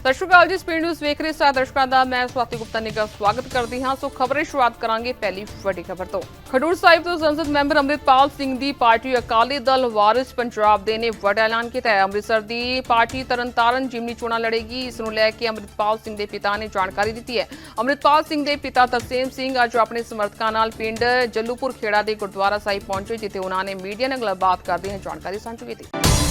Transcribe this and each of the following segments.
ਸਤਿ ਸ਼੍ਰੀ ਅਕਾਲ ਜੀ speed news ਵੇਖ ਰਹੇ ਸਾਰੇ ਦਰਸ਼ਕਾਂ ਦਾ ਮੈਂ ਸਵਾਤੀ ਗੁਪਤਾ ਨਿੱਘਾ ਸਵਾਗਤ ਕਰਦੀ ਹਾਂ। ਸੋ ਖਬਰੇ ਸ਼ੁਰੂਆਤ ਕਰਾਂਗੇ ਪਹਿਲੀ ਵੱਡੀ ਖਬਰ ਤੋਂ। ਖਡੂਰ ਸਾਹਿਬ ਤੋਂ ਸੰਸਦ ਮੈਂਬਰ ਅੰਮ੍ਰਿਤਪਾਲ ਸਿੰਘ ਦੀ ਪਾਰਟੀ ਅਕਾਲੀ ਦਲ ਵਾਰਿਸ ਪੰਜਾਬ ਦੇ ਨੇ ਵੱਡਾ ਐਲਾਨ ਕੀਤਾ ਹੈ। ਅੰਮ੍ਰਿਤਸਰ ਦੀ ਪਾਰਟੀ ਤਰਨਤਾਰਨ ਜਿਮਨੀ ਚੋਣਾਂ ਲੜੇਗੀ। ਇਸ ਨੂੰ ਲੈ ਕੇ ਅੰਮ੍ਰਿਤਪਾਲ ਸਿੰਘ ਦੇ ਪਿਤਾ ਨੇ ਜਾਣਕਾਰੀ ਦਿੱਤੀ ਹੈ। ਅੰਮ੍ਰਿਤਪਾਲ ਸਿੰਘ ਦੇ ਪਿਤਾ ਤਰਸੇਮ ਸਿੰਘ ਅੱਜ ਆਪਣੇ ਸਮਰਥਕਾਂ ਨਾਲ ਪਿੰਡ ਜੱਲੂਪੁਰ ਖੇੜਾ ਦੇ ਗੁਰਦੁਆਰਾ ਸਾਹਿਬ ਪਹੁੰਚੇ, ਜਿੱਥੇ ਉਹਨਾਂ ਨੇ ਮੀਡੀਆ ਨਾਲ ਗੱਲਬਾਤ ਕਰਦੇ ਹੋਏ ਜਾਣਕਾਰੀ ਸਾਂਝੀ ਕੀਤੀ।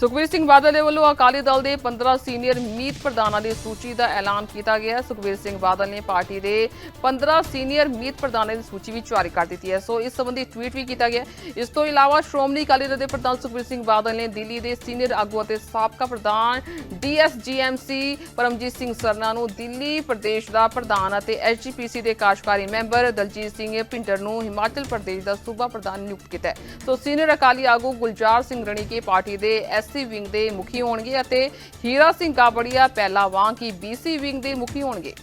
ਸੁਖਬੀਰ ਸਿੰਘ ਬਾਦਲ ਦੇ ਵੱਲੋਂ ਅਕਾਲੀ ਦਲ ਦੇ 15 ਸੀਨੀਅਰ ਮੀਤ ਪ੍ਰਧਾਨਾਂ ਦੀ ਸੂਚੀ ਦਾ ਐਲਾਨ ਕੀਤਾ ਗਿਆ। ਹੈ ਸੁਖਬੀਰ ਸਿੰਘ ਬਾਦਲ ਨੇ ਪਾਰਟੀ ਦੇ 15 ਸੀਨੀਅਰ ਮੀਤ ਪ੍ਰਧਾਨਾਂ ਦੀ ਸੂਚੀ ਵੀ ਜਾਰੀ ਕਰ ਦਿੱਤੀ ਹੈ। ਸੋ ਇਸ ਸੰਬੰਧੀ ਟਵੀਟ ਵੀ ਕੀਤਾ ਗਿਆ। ਇਸ ਤੋਂ ਇਲਾਵਾ ਸ਼੍ਰੋਮਣੀ ਅਕਾਲੀ ਦਲ ਦੇ ਪ੍ਰਧਾਨ ਸੁਖਬੀਰ ਸਿੰਘ ਬਾਦਲ ਨੇ ਦਿੱਲੀ ਦੇ ਸੀਨੀਅਰ ਆਗੂ ਅਤੇ ਸਾਬਕਾ ਪ੍ਰਧਾਨ ਡੀਐਸਜੀਐਮਸੀ ਪਰਮਜੀਤ ਸਿੰਘ ਸਰਨਾ ਨੂੰ ਦਿੱਲੀ ਪ੍ਰਦੇਸ਼ ਦਾ ਪ੍ਰਧਾਨ ਅਤੇ ਐਸਜੀਪੀਸੀ ਦੇ ਕਾਰਜਕਾਰੀ ਮੈਂਬਰ ਦਲਜੀਤ ਸਿੰਘ ਪਿੰਟਰ ਨੂੰ ਹਿਮਾਚਲ ਪ੍ਰਦੇਸ਼ ਦਾ ਸੂਬਾ ਪ੍ਰਧਾਨ ਨਿਯੁਕਤ ਕੀਤਾ ਹੈ। ਸੋ ਸੀਨੀਅਰ ਅਕਾਲੀ ਆਗੂ ਗੁਲਜ਼ਾਰ ਸਿੰਘ ਰਣੀ ਕੇ ਪਾਰਟੀ ਦੇ ਐਸਸੀ ਵਿੰਗ ਦੇ ਮੁਖੀ ਹੋਣਗੇ ਅਤੇ ਹੀਰਾ ਸਿੰਘ ਕਾਬੜੀਆ, ਪਹਿਲਾ ਵਾਂ ਕੀ ਬੀਸੀ ਵਿੰਗ ਦੇ ਮੁਖੀ ਹੋਣਗੇ।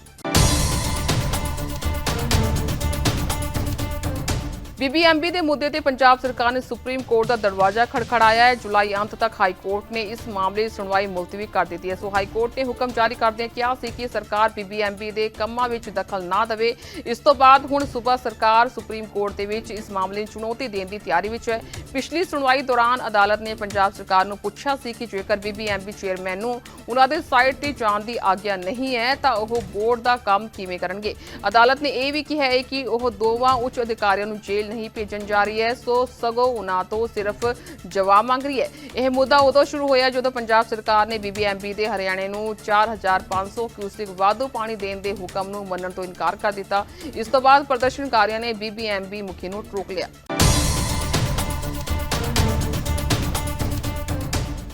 ਬੀਬੀਐਮਬੀ ਦੇ ਮੁੱਦੇ ਤੇ ਪੰਜਾਬ ਸਰਕਾਰ ਨੇ ਸੁਪਰੀਮ ਕੋਰਟ ਦਾ ਦਰਵਾਜ਼ਾ ਖੜਖੜਾਇਆ ਹੈ। ਜੁਲਾਈ ਅੰਤ ਤੱਕ ਹਾਈ ਕੋਰਟ ਨੇ ਇਸ ਮਾਮਲੇ ਦੀ ਸੁਣਵਾਈ ਮੁਲਤਵੀ ਕਰ ਦਿੱਤੀ ਹੈ। ਸੋ ਹਾਈ ਕੋਰਟ ਨੇ ਹੁਕਮ ਜਾਰੀ ਕਰਦਿਆਂ ਕਿਹਾ ਸੀ ਕਿ ਸਰਕਾਰ ਬੀਬੀਐਮਬੀ ਦੇ ਕੰਮਾਂ ਵਿੱਚ ਦਖਲ ਨਾ ਦੇਵੇ। ਇਸ ਤੋਂ ਬਾਅਦ ਹੁਣ ਸੂਬਾ ਸਰਕਾਰ ਸੁਪਰੀਮ ਕੋਰਟ ਦੇ ਵਿੱਚ ਇਸ ਮਾਮਲੇ ਨੂੰ ਚੁਣੌਤੀ ਦੇਣ ਦੀ ਤਿਆਰੀ ਵਿੱਚ ਹੈ। ਪਿਛਲੀ ਸੁਣਵਾਈ ਦੌਰਾਨ ਅਦਾਲਤ ਨੇ ਪੰਜਾਬ ਸਰਕਾਰ ਨੂੰ ਪੁੱਛਿਆ ਸੀ ਕਿ ਜੇਕਰ ਬੀਬੀਐਮਬੀ ਚੇਅਰਮੈਨ ਨੂੰ ਉਹਨਾਂ ਦੇ ਸਾਈਟ ਤੇ ਜਾਣ ਦੀ ਆਗਿਆ ਨਹੀਂ ਹੈ, ਤਾਂ ਉਹ ਬੋਰਡ ਦਾ ਕੰਮ ਕਿਵੇਂ ਕਰਨਗੇ? ਅਦਾਲਤ ਨੇ ਇਹ ਵੀ ਕਿਹਾ ਹੈ ਕਿ ਉਹ ਦੋਵਾਂ ਉੱਚ ਅਧਿਕਾਰੀਆਂ ਨੂੰ ਜੇਲ੍ਹ ਨਹੀਂ ਭੇਜਣ ਜਾ ਰਹੀ ਹੈ ਸੋ ਸਗੋਂ ਉਹਨਾਂ ਤੋਂ ਸਿਰਫ ਜਵਾਬ ਮੰਗ ਰਹੀ ਹੈ ਇਹ ਮੁੱਦਾ ਉਦੋਂ ਸ਼ੁਰੂ ਹੋਇਆ ਜਦੋਂ ਪੰਜਾਬ ਸਰਕਾਰ ਨੇ ਬੀਬੀਐਮਬੀ ਤੇ ਹਰਿਆਣੇ ਨੂੰ 4500 ਕਿਊਸਿਕ ਵਾਧੂ ਪਾਣੀ ਦੇਣ ਦੇ ਹੁਕਮ ਨੂੰ ਮੰਨਣ ਤੋਂ ਇਨਕਾਰ ਕਰ ਦਿੱਤਾ ਇਸ ਤੋਂ ਬਾਅਦ ਪ੍ਰਦਰਸ਼ਨਕਾਰੀਆਂ ਨੇ ਬੀਬੀਐਮਬੀ ਮੁਖੀ ਨੂੰ ਰੋਕ ਲਿਆ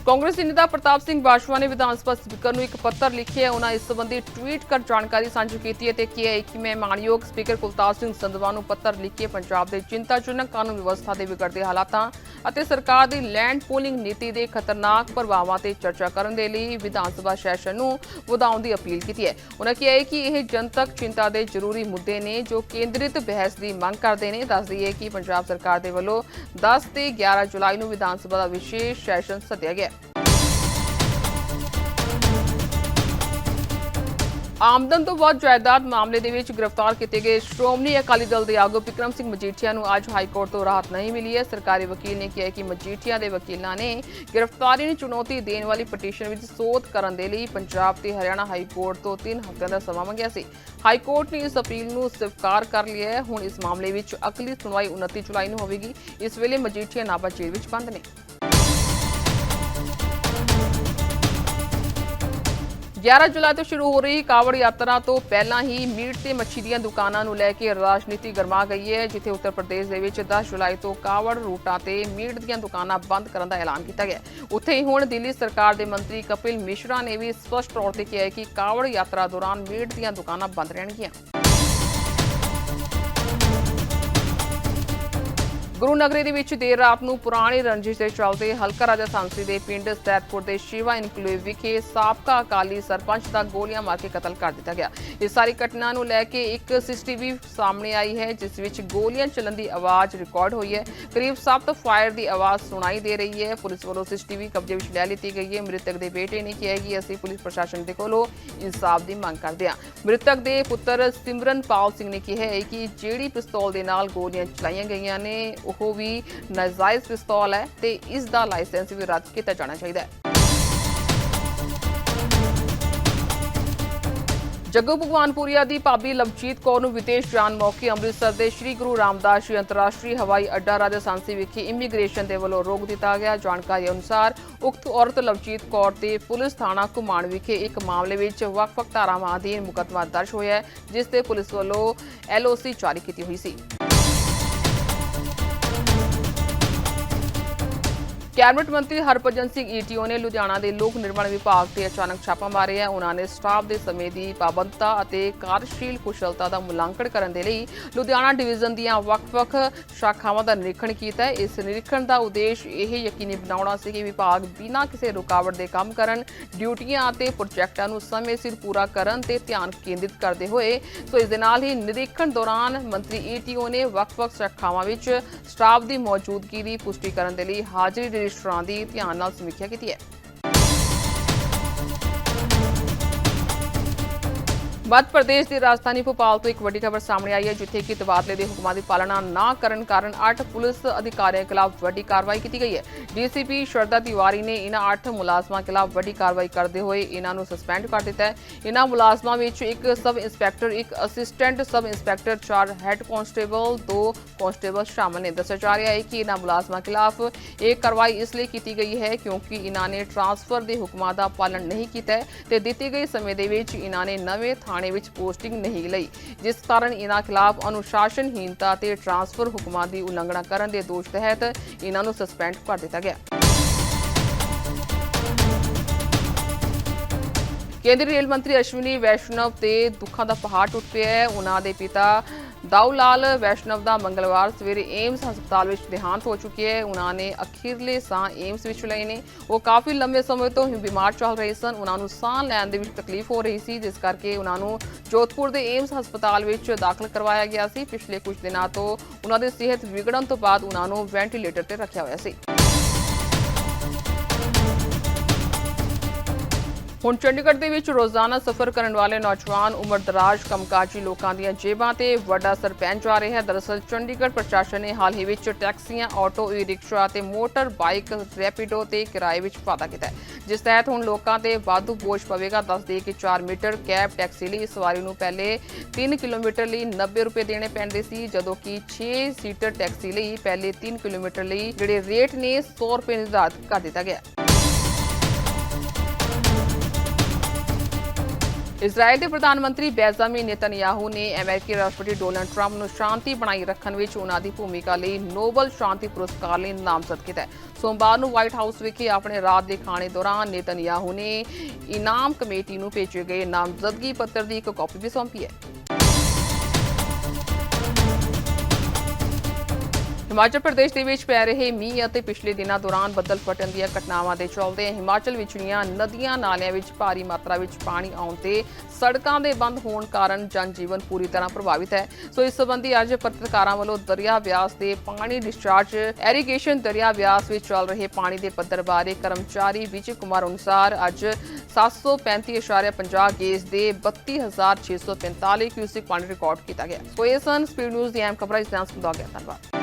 ਕਾਂਗਰਸ ਨੇਤਾ ਪ੍ਰਤਾਪ ਸਿੰਘ ਬਾਜਵਾ ਨੇ ਵਿਧਾਨ ਸਭਾ ਸਪੀਕਰ ਨੂੰ ਇੱਕ ਪੱਤਰ ਲਿਖਿਆ ਹੈ। ਉਹਨਾਂ ਇਸ ਸੰਬੰਧੀ ਟਵੀਟ ਕਰ ਜਾਣਕਾਰੀ ਸਾਂਝੀ ਕੀਤੀ ਹੈ ਤੇ ਕਿਹਾ ਹੈ ਕਿ ਮੈਂ ਮਾਨਯੋਗ ਸਪੀਕਰ ਕੁਲਤਾਰ ਸਿੰਘ ਸੰਧਵਾ ਨੂੰ ਪੱਤਰ ਲਿਖ ਕੇ ਪੰਜਾਬ ਦੇ ਚਿੰਤਾਜਨਕ ਕਾਨੂੰਨ ਵਿਵਸਥਾ ਦੇ ਵਿਗੜਦੇ ਹਾਲਾਤਾਂ ਅਤੇ ਸਰਕਾਰ ਦੀ ਲੈਂਡ ਪੋਲਿੰਗ ਨੀਤੀ ਦੇ ਖਤਰਨਾਕ ਪ੍ਰਭਾਵਾਂ ਤੇ ਚਰਚਾ ਕਰਨ ਦੇ ਲਈ ਵਿਧਾਨ ਸਭਾ ਸੈਸ਼ਨ ਨੂੰ ਵਧਾਉਣ ਦੀ ਅਪੀਲ ਕੀਤੀ ਹੈ। ਉਹਨਾਂ ਕਿਹਾ ਹੈ ਕਿ ਇਹ ਜਨਤਕ ਚਿੰਤਾ ਦੇ ਜ਼ਰੂਰੀ ਮੁੱਦੇ ਨੇ ਜੋ ਕੇਂਦਰਿਤ ਬਹਿਸ ਦੀ ਮੰਗ ਕਰਦੇ ਨੇ। ਦੱਸ ਦਈਏ ਕਿ ਪੰਜਾਬ ਸਰਕਾਰ ਦੇ ਵੱਲੋਂ 10 ਤੇ 11 ਜੁਲਾਈ ਨੂੰ ਵਿਧਾਨ ਸਭਾ ਦਾ ਵਿਸ਼ੇਸ਼ ਸੈਸ਼ਨ ਸੱਦਿਆ ਗਿਆ ਆਮਦਨ ਤੋਂ ਵੱਧ ਜਾਇਦਾਦ ਮਾਮਲੇ ਦੇ ਵਿੱਚ ਗ੍ਰਿਫਤਾਰ ਕੀਤੇ ਗਏ ਸ਼੍ਰੋਮਣੀ ਅਕਾਲੀ ਦਲ ਦੇ ਆਗੂ ਵਿਕਰਮ ਸਿੰਘ ਮਜੀਠੀਆ ਨੂੰ ਅੱਜ ਹਾਈ ਕੋਰਟ ਤੋਂ ਰਾਹਤ ਨਹੀਂ ਮਿਲੀ ਹੈ। ਸਰਕਾਰੀ ਵਕੀਲ ਨੇ ਕਿਹਾ ਕਿ ਮਜੀਠੀਆ ਦੇ ਵਕੀਲਾਂ ਨੇ ਗ੍ਰਿਫਤਾਰੀ ਨੂੰ ਚੁਣੌਤੀ ਦੇਣ ਵਾਲੀ ਪਟੀਸ਼ਨ ਵਿੱਚ ਸੋਧ ਕਰਨ ਦੇ ਲਈ ਪੰਜਾਬ ਤੇ ਹਰਿਆਣਾ ਹਾਈ ਕੋਰਟ ਤੋਂ 3 ਹਫ਼ਤਿਆਂ ਦਾ ਸਮਾਂ ਮੰਗਿਆ ਸੀ। ਹਾਈ ਕੋਰਟ ਨੇ ਇਸ ਅਪੀਲ ਨੂੰ ਸਵੀਕਾਰ ਕਰ ਲਿਆ ਹੈ। ਹੁਣ ਇਸ ਮਾਮਲੇ ਵਿੱਚ ਅਗਲੀ ਸੁਣਵਾਈ 29 ਜੁਲਾਈ ਨੂੰ ਹੋਵੇਗੀ। ਇਸ ਵੇਲੇ ਮਜੀਠੀਆ ਨਾਭਾ ਜੇਲ੍ਹ ਵਿੱਚ ਬੰਦ ਨੇ। 11 ਜੁਲਾਈ ਤੋਂ ਸ਼ੁਰੂ ਹੋ ਰਹੀ ਕਾਵੜ ਯਾਤਰਾ ਤੋਂ ਪਹਿਲਾਂ ਹੀ ਮੀਟ ਤੇ ਮੱਛੀ ਦੀਆਂ ਦੁਕਾਨਾਂ ਨੂੰ ਲੈ ਕੇ ਰਾਜਨੀਤੀ ਗਰਮਾ ਗਈ ਹੈ, ਜਿੱਥੇ ਉੱਤਰ ਪ੍ਰਦੇਸ਼ ਦੇ ਵਿੱਚ 10 ਜੁਲਾਈ ਤੋਂ ਕਾਵੜ ਰੂਟਾਂ ਤੇ ਮੀਟ ਦੀਆਂ ਦੁਕਾਨਾਂ ਬੰਦ ਕਰਨ ਦਾ ਐਲਾਨ ਕੀਤਾ ਗਿਆ। ਉੱਥੇ ਹੀ ਹੁਣ ਦਿੱਲੀ ਸਰਕਾਰ ਦੇ ਮੰਤਰੀ ਕਪਿਲ ਮਿਸ਼ਰਾ ਨੇ ਵੀ ਸਪਸ਼ਟ ਤੌਰ ਤੇ ਕਿਹਾ ਹੈ ਕਿ ਕਾਵੜ ਯਾਤਰਾ ਦੌਰਾਨ ਮੀਟ ਦੀਆਂ ਦੁਕਾਨਾਂ ਬੰਦ ਰਹਿਣਗੀਆਂ। ਗੁਰੂ ਨਗਰੀ ਦੇ ਵਿੱਚ ਦੇਰ ਰਾਤ ਨੂੰ ਪੁਰਾਣੀ ਰੰਜਿਸ਼ ਦੇ ਚਲਦੇ ਹਲਕਾ ਰਾਜਾ ਸਾਂਸੀ ਦੇ ਪਿੰਡ ਸੈਦਪੁਰ ਦੇ ਸ਼ਿਵਾ ਇਨਕਲੇਵ ਵਿਖੇ ਸਾਬਕਾ ਅਕਾਲੀ ਸਰਪੰਚ ਦਾ ਗੋਲੀਆਂ ਮਾਰ ਕੇ ਕਤਲ ਕਰ ਦਿੱਤਾ ਗਿਆ। ਇਸ ਸਾਰੀ ਘਟਨਾ ਨੂੰ ਲੈ ਕੇ ਇੱਕ ਸੀਸੀਟੀਵੀ ਸਾਹਮਣੇ ਆਈ ਹੈ, ਜਿਸ ਵਿੱਚ ਗੋਲੀਆਂ ਚੱਲਣ ਦੀ ਆਵਾਜ਼ ਰਿਕਾਰਡ ਹੋਈ ਹੈ। ਕਰੀਬ 7 ਫਾਇਰ ਦੀ ਆਵਾਜ਼ ਸੁਣਾਈ ਦੇ ਰਹੀ ਹੈ। ਪੁਲਿਸ ਵੱਲੋਂ ਸੀਸੀਟੀਵੀ ਕਬਜ਼ੇ ਵਿੱਚ ਲੈ ਲਈ ਗਈ ਹੈ। ਮ੍ਰਿਤਕ ਦੇ ਬੇਟੇ ਨੇ ਕਿਹਾ ਕਿ ਅਸੀਂ ਪੁਲਿਸ ਪ੍ਰਸ਼ਾਸਨ ਦੇ ਕੋਲੋਂ ਇਨਸਾਫ ਦੀ ਮੰਗ ਕਰਦੇ ਹਾਂ। ਮ੍ਰਿਤਕ ਦੇ ਪੁੱਤਰ ਸਿਮਰਨਪਾਲ ਸਿੰਘ ਨੇ ਕਿਹਾ ਹੈ ਕਿ ਜਿਹੜੀ ਪਿਸਤੌਲ ਦੇ ਨਾਲ ਗੋਲੀਆਂ ਚਲਾਈਆਂ ਗਈਆਂ ਨੇ ਉਹ ਵੀ ਨਾਜਾਇਜ਼ ਪਿਸਤੌਲ ਹੈ ਤੇ ਇਸ ਦਾ ਲਾਇਸੈਂਸ ਵੀ ਰੱਦ ਕੀਤਾ ਜਾਣਾ ਚਾਹੀਦਾ ਹੈ। ਜੱਗੂ ਭਗਵਾਨਪੁਰੀਆ ਦੀ ਭਾਬੀ ਲਵਜੀਤ ਕੌਰ ਨੂੰ ਵਿਦੇਸ਼ ਜਾਣ ਮੌਕੇ ਅੰਮ੍ਰਿਤਸਰ ਦੇ ਸ੍ਰੀ ਗੁਰੂ ਰਾਮਦਾਸ ਜੀ ਅੰਤਰਰਾਸ਼ਟਰੀ ਹਵਾਈ ਅੱਡਾ ਰਾਜਸਥਾਨਸੀ ਵਿਖੇ ਇਮੀਗ੍ਰੇਸ਼ਨ ਦੇ ਵੱਲੋਂ ਰੋਕ ਦਿੱਤਾ ਗਿਆ। ਜਾਣਕਾਰੀ ਅਨੁਸਾਰ ਉਕਤ ਔਰਤ ਲਵਜੀਤ ਕੌਰ ਤੇ ਪੁਲਿਸ ਥਾਣਾ ਘੁਮਾਣ ਵਿਖੇ ਇੱਕ ਮਾਮਲੇ ਵਿੱਚ ਵੱਖ-ਵੱਖ ਧਾਰਾਵਾਂ ਅਧੀਨ ਮੁਕੱਦਮਾ ਦਰਜ ਹੋਇਆ ਹੈ, ਜਿਸ ਤੇ ਪੁਲਿਸ ਵੱਲੋਂ ਐਲਓਸੀ ਜਾਰੀ ਕੀਤੀ ਹੋਈ ਸੀ। ਕੈਬਨਿਟ ਮੰਤਰੀ ਹਰਭਜਨ ਸਿੰਘ ਈਟੀਓ ਨੇ ਲੁਧਿਆਣਾ ਦੇ ਲੋਕ ਨਿਰਮਾਣ ਵਿਭਾਗ ਤੇ ਅਚਾਨਕ ਛਾਪਾ ਮਾਰਿਆ ਉਹਨਾਂ ਨੇ ਸਟਾਫ ਦੇ ਸਮੇਂ ਦੀ ਪਾਬੰਦਤਾ ਅਤੇ ਕਾਰਜਸ਼ੀਲ ਕੁਸ਼ਲਤਾ ਦਾ ਮੁਲਾਂਕਣ ਕਰਨ ਦੇ ਲਈ ਲੁਧਿਆਣਾ ਡਿਵੀਜ਼ਨ ਦੀਆਂ ਵੱਖ-ਵੱਖ ਸ਼ਾਖਾਵਾਂ ਦਾ ਨਿਰੀਖਣ ਕੀਤਾ ਇਸ ਨਿਰੀਖਣ ਦਾ ਉਦੇਸ਼ ਇਹ ਯਕੀਨੀ ਬਣਾਉਣਾ ਸੀ ਕਿ ਵਿਭਾਗ ਬਿਨਾਂ ਕਿਸੇ ਰੁਕਾਵਟ ਦੇ ਕੰਮ ਕਰਨ, ਡਿਊਟੀਆਂ ਅਤੇ ਪ੍ਰੋਜੈਕਟਾਂ ਨੂੰ ਸਮੇਂ ਸਿਰ ਪੂਰਾ ਕਰਨ ਤੇ ਧਿਆਨ ਕੇਂਦਰਿਤ ਕਰਦੇ ਹੋਏ। ਸੋ ਇਸ ਦੇ ਨਾਲ ਹੀ ਨਿਰੀਖਣ ਦੌਰਾਨ ਮੰਤਰੀ ਈਟੀਓ ਨੇ ਵੱਖ-ਵੱਖ ਸ਼ਾਖਾਵਾਂ ਵਿੱਚ ਸਟਾਫ ਦੀ ਮੌਜੂਦਗੀ ਦੀ ਪੁਸ਼ਟੀ ਕਰਨ ਦੇ ਲਈ ਹਾਜ਼ਰੀ ਰਜਿਸਟਰ ਰਜਿਸਟਰਾਂ ਦੀ ਧਿਆਨ ਨਾਲ ਸਮੀਖਿਆ ਕੀਤੀ ਹੈ। ਮੱਧ ਪ੍ਰਦੇਸ਼ ਦੀ ਰਾਜਧਾਨੀ ਭੋਪਾਲ ਤੋਂ ਇੱਕ ਵੱਡੀ ਖਬਰ ਸਾਹਮਣੇ ਆਈ ਹੈ, ਜਿੱਥੇ ਕਿ ਤਬਾਦਲੇ ਦੇ ਹੁਕਮਾਂ ਦੀ ਪਾਲਣਾ ਨਾ ਕਰਨ ਕਾਰਨ 8 ਪੁਲਿਸ ਅਧਿਕਾਰੀਆਂ ਖਿਲਾਫ ਵੱਡੀ ਕਾਰਵਾਈ ਕੀਤੀ ਗਈ ਹੈ। ਡੀਸੀਪੀ ਸ਼ਰਦਾ ਤਿਵਾਰੀ ਨੇ ਇਹਨਾਂ 8 ਮੁਲਾਜ਼ਮਾਂ ਖਿਲਾਫ ਵੱਡੀ ਕਾਰਵਾਈ ਕਰਦੇ ਹੋਏ ਇਹਨਾਂ ਨੂੰ ਸਸਪੈਂਡ ਕਰ ਦਿੱਤਾ ਹੈ। ਇਹਨਾਂ ਮੁਲਾਜ਼ਮਾਂ ਵਿੱਚ ਇੱਕ ਸਬ ਇੰਸਪੈਕਟਰ, ਇੱਕ ਅਸਿਸਟੈਂਟ ਸਬ ਇੰਸਪੈਕਟਰ, ਚਾਰ ਹੈੱਡ ਕਾਂਸਟੇਬਲ ਦੋ ਕਾਂਸਟੇਬਲ ਸ਼ਾਮਲ ਨੇ। ਦੱਸਿਆ ਜਾ ਰਿਹਾ ਹੈ ਕਿ ਇਹਨਾਂ ਮੁਲਾਜ਼ਮਾਂ ਖਿਲਾਫ ਇਹ ਕਾਰਵਾਈ ਇਸ ਲਈ ਕੀਤੀ ਗਈ ਹੈ ਕਿਉਂਕਿ ਇਹਨਾਂ ਨੇ ਟਰਾਂਸਫਰ ਦੇ ਹੁਕਮਾਂ ਦਾ ਪਾਲਣ ਨਹੀਂ ਕੀਤਾ ਹੈ ਤੇ ਦਿੱਤੇ ਗਏ ਸਮੇਂ ਦੇ ਵਿੱਚ ਇਹਨਾਂ ਨੇ ਨਵੇਂ ਥਾਣੇ ਵਿੱਚ ਪੋਸਟਿੰਗ ਨਹੀਂ ਲਈ, ਜਿਸ ਕਾਰਨ ਇਹਨਾਂ ਖਿਲਾਫ ਅਨੁਸ਼ਾਸਨਹੀਨਤਾ ਤੇ ਟ੍ਰਾਂਸਫਰ ਹੁਕਮਾਂ ਦੀ ਉਲੰਘਣਾ ਕਰਨ ਦੇ ਦੋਸ਼ ਤਹਿਤ ਇਹਨਾਂ ਨੂੰ ਸਸਪੈਂਡ ਕਰ ਦਿੱਤਾ ਗਿਆ। ਕੇਂਦਰੀ ਰੇਲ ਮੰਤਰੀ ਅਸ਼ਵਨੀ ਵੈਸ਼ਨਵ ਤੇ ਦੁੱਖਾਂ ਦਾ ਪਹਾੜ ਟੁੱਟ ਪਿਆ ਹੈ। ਉਹਨਾਂ ਦੇ ਪਿਤਾ ਦਾਊ ਲਾਲ ਵੈਸ਼ਨਵ ਦਾ ਮੰਗਲਵਾਰ ਸਵੇਰੇ ਏਮਸ ਹਸਪਤਾਲ ਵਿੱਚ ਦੇਹਾਂਤ ਹੋ ਚੁੱਕੀ ਹੈ। ਉਹਨਾਂ ਨੇ ਅਖੀਰਲੇ ਸਾਹ ਏਮਸ ਵਿੱਚ ਲਏ ਨੇ। ਉਹ ਕਾਫੀ ਲੰਬੇ ਸਮੇਂ ਤੋਂ ਹੀ ਬਿਮਾਰ ਚੱਲ ਰਹੇ ਸਨ। ਉਹਨਾਂ ਨੂੰ ਸਾਹ ਲੈਣ ਦੇ ਵਿੱਚ ਤਕਲੀਫ ਹੋ ਰਹੀ ਸੀ, ਜਿਸ ਕਰਕੇ ਉਹਨਾਂ ਨੂੰ ਜੋਧਪੁਰ ਦੇ ਏਮਸ ਹਸਪਤਾਲ ਵਿੱਚ ਦਾਖਲ ਕਰਵਾਇਆ ਗਿਆ ਸੀ। ਪਿਛਲੇ ਕੁਝ ਦਿਨਾਂ ਤੋਂ ਉਹਨਾਂ ਦੀ ਸਿਹਤ ਵਿਗੜਨ ਤੋਂ ਬਾਅਦ ਉਹਨਾਂ ਨੂੰ ਵੈਂਟੀਲੇਟਰ ਤੇ ਰੱਖਿਆ ਹੋਇਆ ਸੀ। ਹੁਣ ਚੰਡੀਗੜ੍ਹ ਦੇ ਵਿੱਚ ਰੋਜ਼ਾਨਾ ਸਫ਼ਰ ਕਰਨ ਵਾਲੇ ਨੌਜਵਾਨ ਉਮਰਦਰਾਜ਼ ਕੰਮਕਾਜੀ ਲੋਕਾਂ ਦੀਆਂ ਜੇਬਾਂ ਤੇ ਵੱਡਾ ਅਸਰ ਪੈਣ ਜਾ ਰਿਹਾ ਹੈ। ਦਰਅਸਲ ਚੰਡੀਗੜ੍ਹ ਪ੍ਰਸ਼ਾਸਨ ਨੇ ਹਾਲ ਹੀ ਵਿੱਚ ਟੈਕਸੀਆਂ, ਆਟੋ ਈ ਰਿਕਸ਼ਾ ਤੇ ਮੋਟਰ, ਬਾਈਕ, ਰੈਪਿਡੋ ਤੇ ਕਿਰਾਏ ਵਿੱਚ ਵਾਧਾ ਕੀਤਾ ਹੈ। ਜਿਸ ਤਹਿਤ ਹੁਣ ਲੋਕਾਂ ਤੇ ਵਾਧੂ ਬੋਝ ਪਵੇਗਾ। ਦੱਸ ਦੇ ਕਿ 4 ਮੀਟਰ ਕੈਬ ਟੈਕਸੀ ਲਈ ਸਵਾਰੀ ਨੂੰ ਪਹਿਲੇ 3 ਕਿਲੋਮੀਟਰ ਲਈ 90 ਰੁਪਏ ਦੇਣੇ ਪੈਂਦੇ ਸੀ, ਜਦੋਂ ਕਿ 6 ਸੀਟਰ ਟੈਕਸੀ ਲਈ ਪਹਿਲੇ 3 ਕਿਲੋਮੀਟਰ ਲਈ ਜਿਹੜੇ ਰੇਟ ਨੇ 100 ਰੁਪਏ ਨਿਰਧਾਰਿਤ ਕਰ ਦਿੱਤਾ ਗਿਆ ਇਜ਼ਰਾਈਲ ਦੇ ਪ੍ਰਧਾਨ ਮੰਤਰੀ ਬੈਜ਼ਾਮਿਨ ਨੇਤਨਯਾਹੂ ਨੇ ਅਮਰੀਕੀ ਰਾਸ਼ਟਰਪਤੀ ਡੋਨਲਡ ਟਰੰਪ ਨੂੰ ਸ਼ਾਂਤੀ ਬਣਾਈ ਰੱਖਣ ਵਿੱਚ ਉਹਨਾਂ ਦੀ ਭੂਮਿਕਾ ਲਈ ਨੋਬਲ ਸ਼ਾਂਤੀ ਪੁਰਸਕਾਰ ਲਈ ਨਾਮਜ਼ਦ ਕੀਤਾ ਸੋਮਵਾਰ ਨੂੰ ਵਾਈਟ ਹਾਊਸ ਵਿਖੇ ਆਪਣੇ ਰਾਤ ਦੇ ਖਾਣੇ ਦੌਰਾਨ ਨੇਤਨਯਾਹੂ ਨੇ ਇਨਾਮ ਕਮੇਟੀ ਨੂੰ ਭੇਜੇ ਗਏ ਨਾਮਜ਼ਦਗੀ ਪੱਤਰ ਦੀ ਇੱਕ ਕਾਪੀ ਵੀ ਸੌਂਪੀ ਹੈ। ਹਿਮਾਚਲ ਪ੍ਰਦੇਸ਼ ਦੇ ਵਿੱਚ ਪੈ ਰਹੇ ਮੀਂਹ ਅਤੇ ਪਿਛਲੇ ਦਿਨਾਂ ਦੌਰਾਨ ਬੱਦਲ ਫਟਣ ਦੀਆਂ ਘਟਨਾਵਾਂ ਦੇ ਚਲਦੇ ਹਿਮਾਚਲ ਵਿਚਲੀਆਂ ਨਦੀਆਂ ਨਾਲਿਆਂ ਵਿੱਚ ਭਾਰੀ ਮਾਤਰਾ ਵਿੱਚ ਪਾਣੀ ਆਉਣ ਤੇ ਸੜਕਾਂ ਦੇ ਬੰਦ ਹੋਣ ਕਾਰਨ ਜਨਜੀਵਨ ਪੂਰੀ ਤਰ੍ਹਾਂ ਪ੍ਰਭਾਵਿਤ ਹੈ। ਸੋ ਇਸ ਸੰਬੰਧੀ ਅੱਜ ਪੱਤਰਕਾਰਾਂ ਵੱਲੋਂ ਦਰਿਆ ਵਿਆਸ ਦੇ ਪਾਣੀ ਡਿਸਚਾਰਜ ਐਰੀਗੇਸ਼ਨ ਦਰਿਆ ਵਿਆਸ ਵਿੱਚ ਚੱਲ ਰਹੇ ਪਾਣੀ ਦੇ ਪੱਧਰ ਬਾਰੇ ਕਰਮਚਾਰੀ ਵਿਜੇ ਕੁਮਾਰ ਅਨੁਸਾਰ ਅੱਜ 735.50 ਗੇਜ ਦੇ 32645 ਕਿਊਸਿਕ ਪਾਣੀ ਰਿਕਾਰਡ ਕੀਤਾ ਗਿਆ। ਸੋ ਇਹ ਸਨ ਸਪੀਡ ਨਿਊਜ਼ ਦੀ ਅਹਿਮ ਖਬਰਾਂ, ਇਸ ਨਾਲ ਸੁਣਦਾ ਗਿਆ। ਧੰਨਵਾਦ।